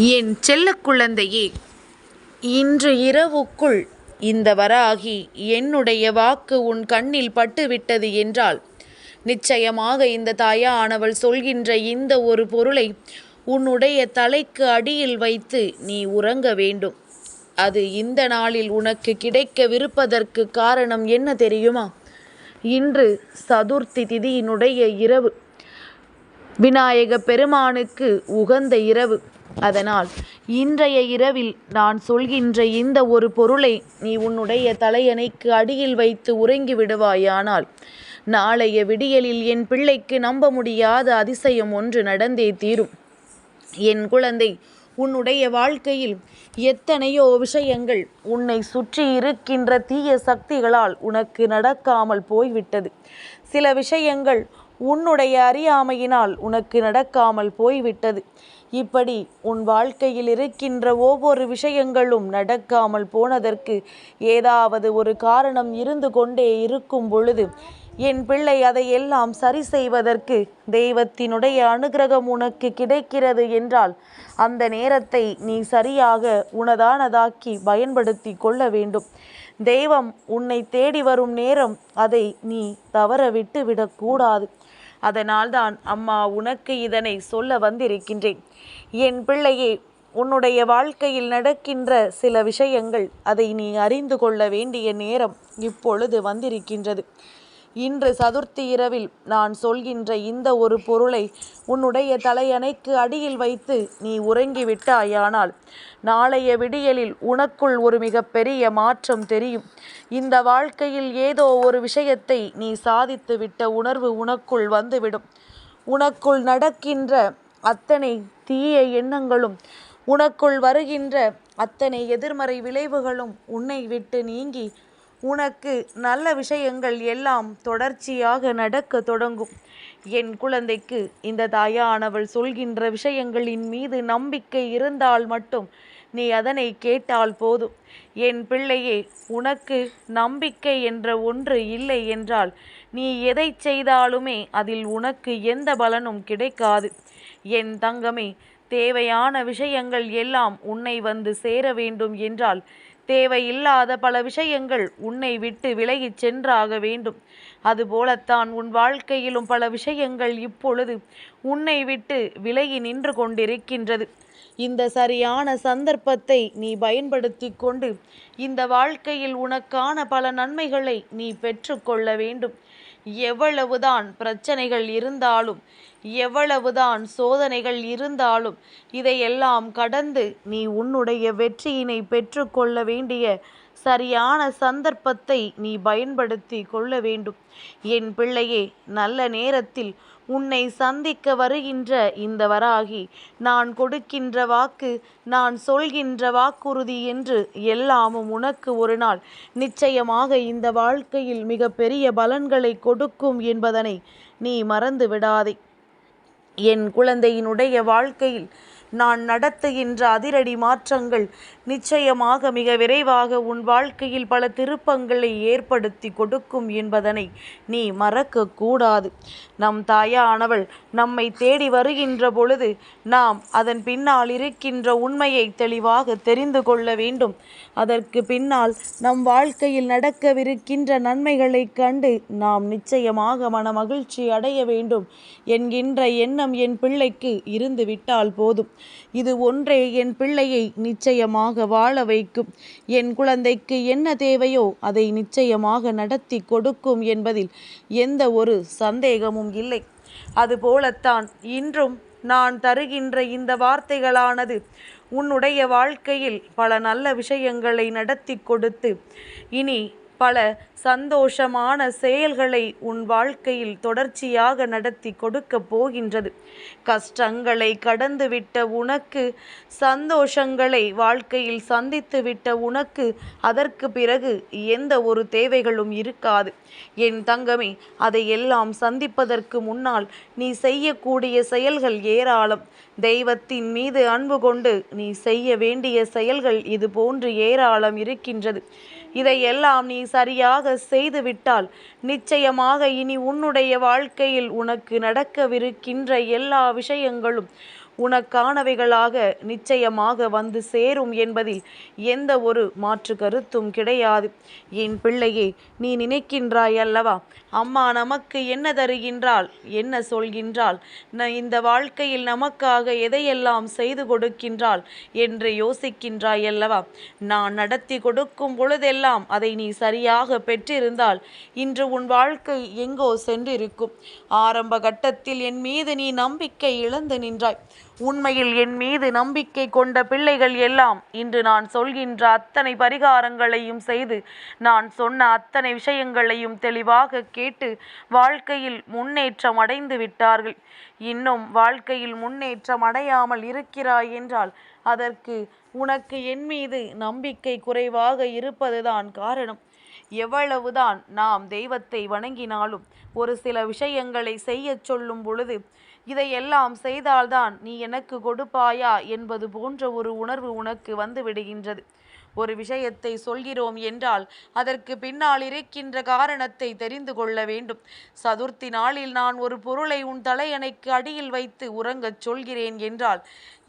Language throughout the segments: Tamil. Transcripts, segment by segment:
என் செல்ல குழந்தையே இன்று இரவுக்குள் இந்த வராகி என்னுடைய வாக்கு உன் கண்ணில் பட்டுவிட்டது என்றால் நிச்சயமாக இந்த தாயானவள் சொல்கின்ற இந்த ஒரு பொருளை உன்னுடைய தலைக்கு அடியில் வைத்து நீ உறங்க வேண்டும். அது இந்த நாளில் உனக்கு கிடைக்கவிருப்பதற்கு காரணம் என்ன தெரியுமா? இன்று சதுர்த்தி திதியினுடைய இரவு. விநாயக பெருமானுக்கு உகந்த இரவு. அதனால் இன்றைய இரவில் நான் சொல்கின்ற இந்த ஒரு பொருளை நீ உன்னுடைய தலையணைக்கு அடியில் வைத்து உறங்கி விடுவாயானால் நாளைய விடியலில் என் பிள்ளைக்கு நம்ப முடியாத அதிசயம் ஒன்று நடந்தே தீரும். என் குழந்தை உன்னுடைய வாழ்க்கையில் எத்தனையோ விஷயங்கள் உன்னை சுற்றி இருக்கின்ற தீய சக்திகளால் உனக்கு நடக்காமல் போய்விட்டது. சில விஷயங்கள் உன்னுடைய அறியாமையினால் உனக்கு நடக்காமல் போய்விட்டது. இப்படி உன் வாழ்க்கையில் இருக்கின்ற ஒவ்வொரு விஷயங்களும் நடக்காமல் போனதற்கு ஏதாவது ஒரு காரணம் இருந்து கொண்டே இருக்கும் பொழுது என் பிள்ளை அதையெல்லாம் சரி செய்வதற்கு தெய்வத்தினுடைய அனுகிரகம் உனக்கு கிடைக்கிறது என்றால் அந்த நேரத்தை நீ சரியாக உனதானதாக்கி பயன்படுத்தி கொள்ள வேண்டும். தெய்வம் உன்னை தேடி வரும் நேரம் அதை நீ தவற விட்டு விடக்கூடாது அதனால்தான் அம்மா உனக்கு இதனை சொல்ல வந்திருக்கின்றேன். என் பிள்ளையே உன்னுடைய வாழ்க்கையில் நடக்கின்ற சில விஷயங்கள் அதை நீ அறிந்து கொள்ள வேண்டிய நேரம் இப்பொழுது வந்திருக்கின்றது. இன்று சதுர்த்தி இரவில் நான் சொல்கின்ற இந்த ஒரு பொருளை உன்னுடைய தலையணைக்கு அடியில் வைத்து நீ உறங்கிவிட்டாயானால் நாளைய விடியலில் உனக்குள் ஒரு மிகப்பெரிய மாற்றம் தெரியும். இந்த வாழ்க்கையில் ஏதோ ஒரு விஷயத்தை நீ சாதித்து விட்ட உணர்வு உனக்குள் வந்துவிடும். உனக்குள் நடக்கின்ற அத்தனை தீய எண்ணங்களும் உனக்குள் வருகின்ற அத்தனை எதிர்மறை விளைவுகளும் உன்னை விட்டு நீங்கி உனக்கு நல்ல விஷயங்கள் எல்லாம் தொடர்ச்சியாக நடக்க தொடங்கும். என் குழந்தைக்கு இந்த தாயானவள் சொல்கின்ற விஷயங்களின் மீது நம்பிக்கை இருந்தால் மட்டும் நீ அதனை கேட்டால் போதும். என் பிள்ளையே உனக்கு நம்பிக்கை என்ற ஒன்று இல்லை என்றால் நீ எதை செய்தாலுமே அதில் உனக்கு எந்த பலனும் கிடைக்காது. என் தங்கமே தேவையான விஷயங்கள் எல்லாம் உன்னை வந்து சேர வேண்டும் என்றால் தேவையில்லாத பல விஷயங்கள் உன்னை விட்டு விலகிச் சென்றாக வேண்டும். அதுபோலத்தான் உன் வாழ்க்கையிலும் பல விஷயங்கள் இப்பொழுது உன்னை விட்டு விலகி நின்று கொண்டிருக்கின்றது. இந்த சரியான சந்தர்ப்பத்தை நீ பயன்படுத்தி கொண்டு இந்த வாழ்க்கையில் உனக்கான பல நன்மைகளை நீ பெற்றுக்கொள்ள வேண்டும். எவ்வளவுதான் பிரச்சனைகள் இருந்தாலும் எவ்வளவுதான் சோதனைகள் இருந்தாலும் இதையெல்லாம் கடந்து நீ உன்னுடைய வெற்றியினை பெற்றுக்கொள்ள வேண்டிய சரியான சந்தர்ப்பத்தை நீ பயன்படுத்தி கொள்ள வேண்டும். என் பிள்ளையே நல்ல நேரத்தில் உன்னை சந்திக்க வருகின்ற இந்த வராகி நான் கொடுக்கின்ற வாக்கு நான் சொல்கின்ற வாக்குறுதி என்று எல்லாமும் உனக்கு ஒரு நாள் நிச்சயமாக இந்த வாழ்க்கையில் மிக பெரிய பலன்களை கொடுக்கும் என்பதனை நீ மறந்து விடாதே. என் குழந்தையினுடைய வாழ்க்கையில் நான் நடத்துகின்ற அதிரடி மாற்றங்கள் நிச்சயமாக மிக விரைவாக உன் வாழ்க்கையில் பல திருப்பங்களை ஏற்படுத்தி கொடுக்கும் என்பதனை நீ மறக்கக்கூடாது. நம் தாயானவள் நம்மை தேடி வருகின்ற பொழுது நாம் அதன் பின்னால் இருக்கின்ற உண்மையை தெளிவாக தெரிந்து கொள்ள வேண்டும். அதற்கு பின்னால் நம் வாழ்க்கையில் நடக்கவிருக்கின்ற நன்மைகளை கண்டு நாம் நிச்சயமாக மன மகிழ்ச்சி அடைய வேண்டும். என்கின்ற எண்ணம் என் பிள்ளைக்கு இருந்து விட்டால் போதும். இது ஒன்றே என் பிள்ளையை நிச்சயமாக வாழ வைக்கும். என் குழந்தைக்கு என்ன தேவையோ அதை நிச்சயமாக நடத்தி கொடுக்கும் என்பதில் எந்த ஒரு சந்தேகமும் இல்லை. அதுபோலத்தான் இன்றும் நான் தருகின்ற இந்த வார்த்தைகளானது உன்னுடைய வாழ்க்கையில் பல நல்ல விஷயங்களை நடத்தி கொடுத்து இனி பல சந்தோஷமான செயல்களை உன் வாழ்க்கையில் தொடர்ச்சியாக நடத்தி கொடுக்க போகின்றது. கஷ்டங்களை கடந்துவிட்ட உனக்கு சந்தோஷங்களை வாழ்க்கையில் சந்தித்து விட்ட உனக்கு அதற்கு பிறகு எந்த ஒரு தேவைகளும் இருக்காது. என் தங்கமே அதையெல்லாம் சந்திப்பதற்கு முன்னால் நீ செய்யக்கூடிய செயல்கள் ஏராளம். தெய்வத்தின் மீது அன்பு கொண்டு நீ செய்ய வேண்டிய செயல்கள் இது போன்று ஏராளம் இருக்கின்றது. இதையெல்லாம் நீ சரியாக செய்துவிட்டால் நிச்சயமாக இனி உன்னுடைய வாழ்க்கையில் உனக்கு நடக்கவிருக்கின்ற எல்லா விஷயங்களும் உனக்கானவைகளாக நிச்சயமாக வந்து சேரும் என்பதில் எந்த ஒரு மாற்று கருத்தும் கிடையாது. என் பிள்ளையே நீ நினைக்கின்றாய் அல்லவா? அம்மா நமக்கு என்ன தருகின்றாள்? என்ன சொல்கின்றாள்? நான் இந்த வாழ்க்கையில் நமக்காக எதையெல்லாம் செய்து கொடுக்கின்றாள் என்று யோசிக்கின்றாய் அல்லவா? நான் நடத்தி கொடுக்கும் பொழுதெல்லாம் அதை நீ சரியாக பெற்றிருந்தால் இன்று உன் வாழ்க்கை எங்கோ சென்றிருக்கும். ஆரம்ப கட்டத்தில் என் மீது நீ நம்பிக்கை இழந்து நின்றாய். உண்மையில் என் மீது நம்பிக்கை கொண்ட பிள்ளைகள் எல்லாம் இன்று நான் சொல்கின்ற அத்தனை பரிகாரங்களையும் செய்து நான் சொன்ன அத்தனை விஷயங்களையும் தெளிவாக கேட்டு வாழ்க்கையில் முன்னேற்றம் அடைந்து விட்டார்கள். இன்னும் வாழ்க்கையில் முன்னேற்றம் அடையாமல் இருக்கிறாய் என்றால் அதற்கு உனக்கு என் மீது நம்பிக்கை குறைவாக இருப்பதுதான் காரணம். எவ்வளவுதான் நாம் தெய்வத்தை வணங்கினாலும் ஒரு சில விஷயங்களை செய்யச் சொல்லும் பொழுது இதையெல்லாம் செய்தால்தான் நீ எனக்கு கொடுப்பாயா என்பது போன்ற ஒரு உணர்வு உனக்கு வந்து விடுகின்றது. ஒரு விஷயத்தை சொல்கிறோம் என்றால் அதற்கு பின்னால் இருக்கின்ற காரணத்தை தெரிந்து கொள்ள வேண்டும். சதுர்த்தி நாளில் நான் ஒரு பொருளை உன் தலையணைக்கு அடியில் வைத்து உறங்கச் சொல்கிறேன் என்றால்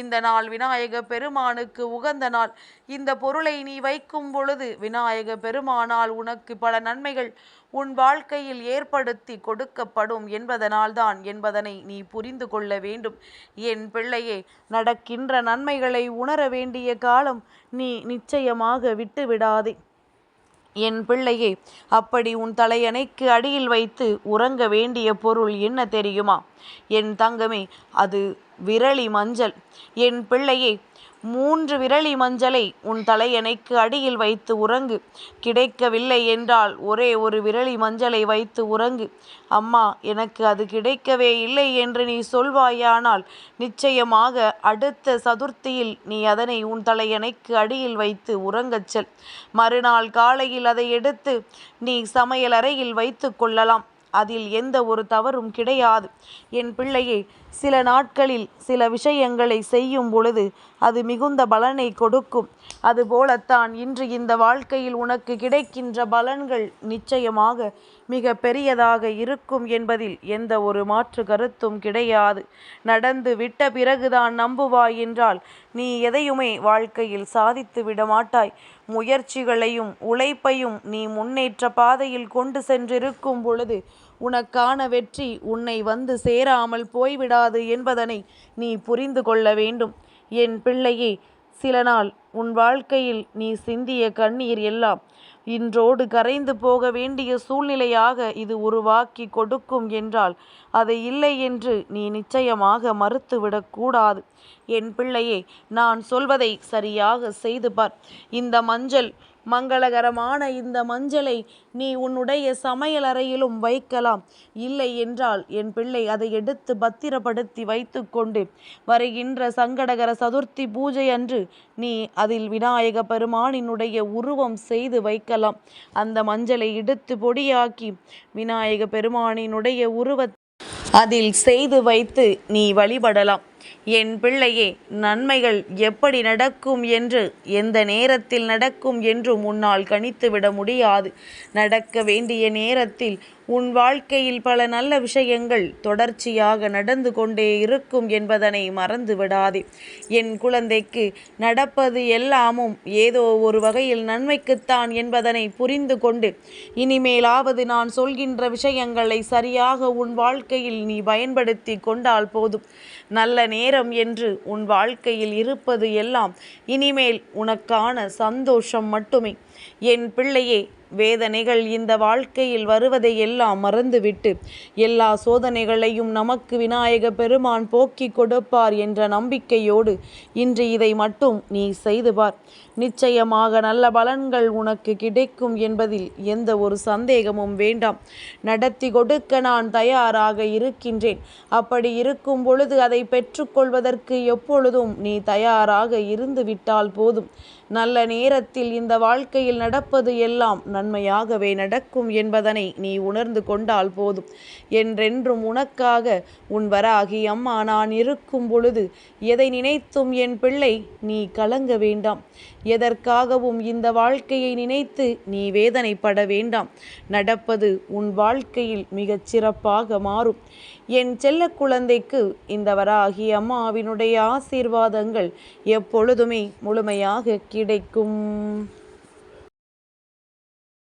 இந்த நாள் விநாயக பெருமானுக்கு உகந்த நாள். இந்த பொருளை நீ வைக்கும் பொழுது விநாயக பெருமானால் உனக்கு பல நன்மைகள் உன் வாழ்க்கையில் ஏற்படுத்தி கொடுக்கப்படும் என்பதனால்தான் என்பதனை நீ புரிந்து கொள்ள வேண்டும். என் பிள்ளையே நடக்கின்ற நன்மைகளை உணர வேண்டிய காலம் நீ நிச்சயமாக விட்டு விடாதே என் பிள்ளையே அப்படி உன் தலையணைக்கு அடியில் வைத்து உறங்க வேண்டிய பொருள் என்ன தெரியுமா? என் தங்கமே அது விரலி மஞ்சள். என் பிள்ளையே மூன்று விரலி மஞ்சளை உன் தலையணைக்கு அடியில் வைத்து உறங்கு. கிடைக்கவில்லை என்றால் ஒரே ஒரு விரலி மஞ்சளை வைத்து உறங்கு. அம்மா எனக்கு அது கிடைக்கவே இல்லை என்று நீ சொல்வாயானால் நிச்சயமாக அடுத்த சதுர்த்தியில் நீ அதனை உன் தலையணைக்கு அடியில் வைத்து உறங்கச் செல். மறுநாள் காலையில் அதை எடுத்து நீ சமையலறையில் வைத்து கொள்ளலாம். அதில் எந்த ஒரு தவறும் கிடையாது. என் பிள்ளையை சில நாட்களில் சில விஷயங்களை செய்யும் பொழுது அது மிகுந்த பலனை கொடுக்கும். அதுபோலத்தான் இன்று இந்த வாழ்க்கையில் உனக்கு கிடைக்கின்ற பலன்கள் நிச்சயமாக மிக பெரியதாக இருக்கும் என்பதில் எந்த ஒரு மாற்று கருத்தும் கிடையாது. நடந்து விட்ட பிறகுதான் நம்புவாய் என்றால் நீ எதையுமே வாழ்க்கையில் சாதித்து விடமாட்டாய் முயற்சிகளையும் உழைப்பையும் நீ முன்னேற்ற பாதையில் கொண்டு சென்றிருக்கும் பொழுது உனக்கான வெற்றி உன்னை வந்து சேராமல் போய்விடாது என்பதனை நீ புரிந்து கொள்ள வேண்டும். என் பிள்ளையே சில நாள் உன் வாழ்க்கையில் நீ சிந்திய கண்ணீர் எல்லாம் இன்றோடு கரைந்து போக வேண்டிய சூழ்நிலையாக இது உருவாக்கி கொடுக்கும் என்றால் அதை இல்லை என்று நீ நிச்சயமாக மறுத்துவிடக்கூடாது என் பிள்ளையே நான் சொல்வதை சரியாக செய்து பார். இந்த மஞ்சள் மங்களகரமான இந்த மஞ்சளை நீ உன்னுடைய சமையலறையிலும் வைக்கலாம். இல்லை என்றால் என் பிள்ளை அதை எடுத்து பத்திரப்படுத்தி வைத்துக்கொண்டு வருகின்ற சங்கடகர சதுர்த்தி பூஜை அன்று நீ அதில் விநாயக பெருமானினுடைய உருவம் செய்து வைக்கலாம். அந்த மஞ்சளை எடுத்து பொடியாக்கி விநாயக பெருமானினுடைய உருவ அதில் செய்து வைத்து நீ வழிபடலாம். என் பிள்ளையே நன்மைகள் எப்படி நடக்கும் என்று எந்த நேரத்தில் நடக்கும் என்றும் உன்னால் கணித்துவிட முடியாது. நடக்க வேண்டிய நேரத்தில் உன் வாழ்க்கையில் பல நல்ல விஷயங்கள் தொடர்ச்சியாக நடந்து கொண்டே இருக்கும் என்பதனை மறந்து விடாதே என் குழந்தைக்கு நடப்பது எல்லாமும் ஏதோ ஒரு வகையில் நன்மைக்குத்தான் என்பதனை புரிந்து கொண்டு இனிமேலாவது நான் சொல்கின்ற விஷயங்களை சரியாக உன் வாழ்க்கையில் நீ பயன்படுத்தி கொண்டால் போதும். நல்ல நேரம் என்று உன் வாழ்க்கையில் இருப்பது எல்லாம் இனிமேல் உனக்கான சந்தோஷம் மட்டுமே. என் பிள்ளையே வேதனைகள் இந்த வாழ்க்கையில் வருவதை எல்லாம் மறந்துவிட்டு எல்லா சோதனைகளையும் நமக்கு விநாயக பெருமான் போக்கி கொடுப்பார் என்ற நம்பிக்கையோடு இன்று இதை மட்டும் நீ செய்து பார். நிச்சயமாக நல்ல பலன்கள் உனக்கு கிடைக்கும் என்பதில் எந்த ஒரு சந்தேகமும் வேண்டாம். நடத்தி கொடுக்க நான் தயாராக இருக்கின்றேன். அப்படி இருக்கும் பொழுது அதை பெற்றுக்கொள்வதற்கு எப்பொழுதும் நீ தயாராக இருந்து விட்டால் போதும். நல்ல நேரத்தில் இந்த வாழ்க்கையில் நடப்பது எல்லாம் நன் நன்மையாகவே நடக்கும் என்பதனை நீ உணர்ந்து கொண்டால் போதும். என்றென்றும் உனக்காக உன் வராகி அம்மா நான் இருக்கும் பொழுது எதை நினைத்தும் என் பிள்ளை நீ கலங்க வேண்டாம். எதற்காகவும் இந்த வாழ்க்கையை நினைத்து நீ வேதனைப்பட வேண்டாம். நடப்பது உன் வாழ்க்கையில் மிகச் சிறப்பாக மாறும். என் செல்ல குழந்தைக்கு இந்த வராகி அம்மாவினுடைய ஆசீர்வாதங்கள் எப்பொழுதுமே முழுமையாக கிடைக்கும்.